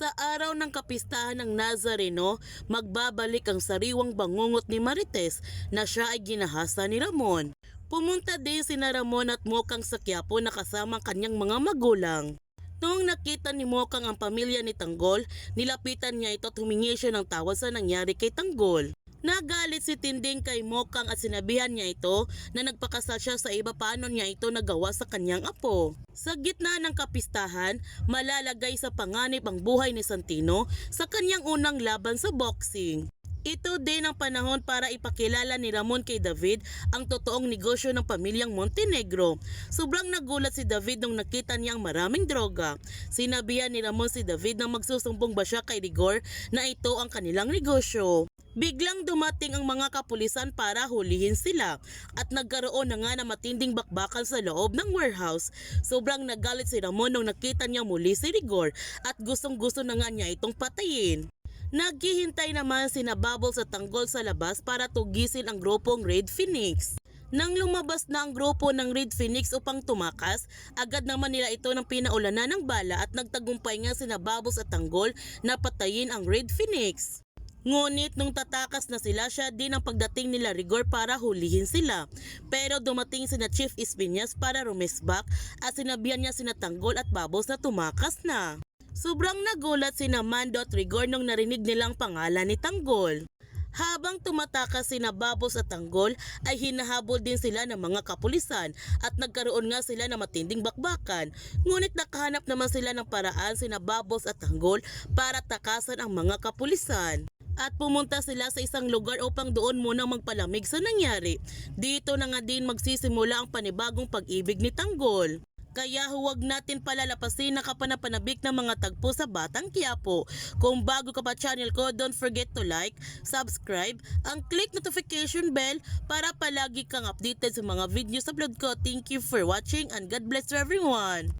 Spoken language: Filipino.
Sa araw ng kapistahan ng Nazareno, magbabalik ang sariwang bangungot ni Marites na siya ay ginahasa ni Ramon. Pumunta din si Ramon at Mokang sa Quiapo na kasama ang kanyang mga magulang. Noong nakita ni Mokang ang pamilya ni Tanggol, nilapitan niya ito at humingi siya ng tawad sa nangyari kay Tanggol. Nagalit si Tinding kay Mokang at sinabihan niya ito na nagpakasal siya sa iba paano niya ito nagawa sa kanyang apo. Sa gitna ng kapistahan, malalagay sa panganib ang buhay ni Santino sa kanyang unang laban sa boxing. Ito din ang panahon para ipakilala ni Ramon kay David ang totoong negosyo ng pamilyang Montenegro. Sobrang nagulat si David nung nakita niyang maraming droga. Sinabihan ni Ramon si David na magsusumbong ba siya kay Rigor na ito ang kanilang negosyo. Biglang dumating ang mga kapulisan para hulihin sila at nagkaroon na nga na matinding bakbakan sa loob ng warehouse. Sobrang nagalit si Ramon nung nakita niya muli si Rigor at gustong gusto na nga niya itong patayin. Naghihintay naman si Bubbles sa tanggol sa labas para tugisin ang grupong Red Phoenix. Nang lumabas na ang grupo ng Red Phoenix upang tumakas, agad naman nila ito ng pinaulanan ng bala at nagtagumpay nga si Bubbles at Tanggol na patayin ang Red Phoenix. Ngunit nung tatakas na sila siya din ang pagdating nila Rigor para hulihin sila. Pero dumating sina Chief Espinas para rumesbak at sinabihan niya sina Tanggol at Babos na tumakas na. Sobrang nagulat si Mando at Rigor nung narinig nilang pangalan ni Tanggol. Habang tumatakas sina Babos at Tanggol ay hinahabol din sila ng mga kapulisan at nagkaroon nga sila ng matinding bakbakan. Ngunit nakahanap naman sila ng paraan sina Babos at Tanggol para takasan ang mga kapulisan. At pumunta sila sa isang lugar upang doon muna magpalamig sa nangyari. Dito na nga din magsisimula ang panibagong pag-ibig ni Tanggol. Kaya huwag natin palalapasin na kapanapanabik ng mga tagpo sa Batang Quiapo. Kung bago ka pa channel ko, don't forget to like, subscribe, ang click notification bell para palagi kang updated sa mga videos upload ko. Thank you for watching and God bless everyone!